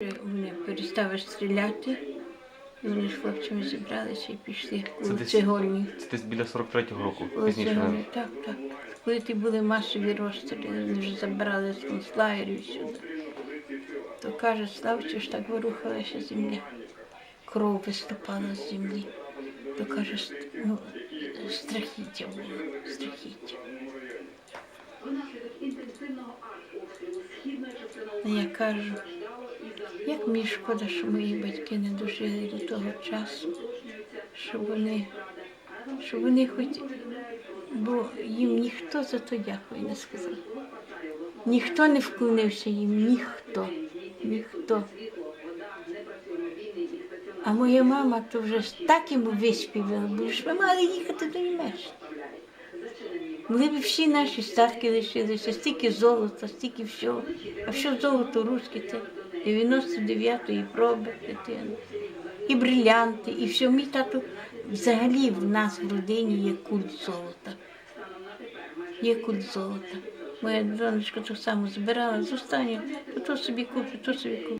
Вони перестали стріляти, і вони з хлопцями зібралися і пішли Це у цегольні. Це десь біля 43-го року, пізніше. Так, так. Коли ті були масові розстріли, вони вже забрали з концлагерів сюди. То каже, Славчо ж так ворухалася земля. Кров виступала з землі. То каже, ну, страхіття було, страхіття. Я кажу, як мені шкода, що мої батьки не дожили до того часу, щоб вони, щоб вони хоч, бо їм ніхто за то дякую не сказав. Ніхто не вклонився їм, ніхто, ніхто. А моя мама то вже так йому виспівала, бо ж ми мали їхати до Німеччини. Могли б всі наші статки лишилися, стільки золота, стільки всього. А що золото руське, це 99-ї проби дитини. І брилянти, і все. Мій тато взагалі в нас в родині є культ золота. Є культ золота. Моя донечка так само збирала з останнього, то, собі куплю, то собі куплю.